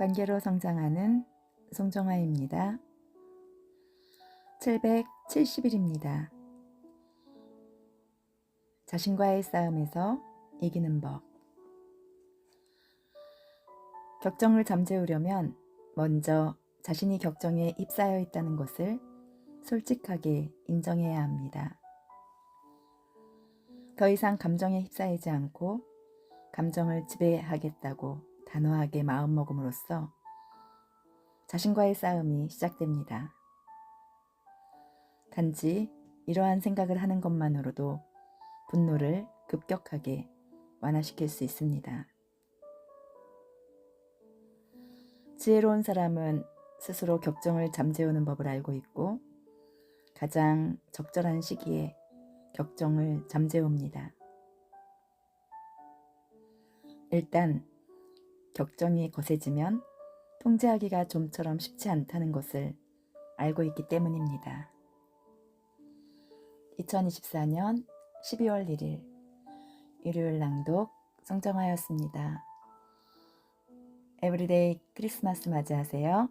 관계로 성장하는 송정아입니다. 770일입니다. 자신과의 싸움에서 이기는 법. 격정을 잠재우려면 먼저 자신이 격정에 휩싸여 있다는 것을 솔직하게 인정해야 합니다. 더 이상 감정에 휩싸이지 않고 감정을 지배하겠다고 단호하게 마음먹음으로써 자신과의 싸움이 시작됩니다. 단지 이러한 생각을 하는 것만으로도 분노를 급격하게 완화시킬 수 있습니다. 지혜로운 사람은 스스로 격정을 잠재우는 법을 알고 있고 가장 적절한 시기에 격정을 잠재웁니다. 일단 격정이 거세지면 통제하기가 좀처럼 쉽지 않다는 것을 알고 있기 때문입니다. 2024년 12월 1일 일요일 낭독 성정하였습니다. 에브리데이 크리스마스 맞이하세요.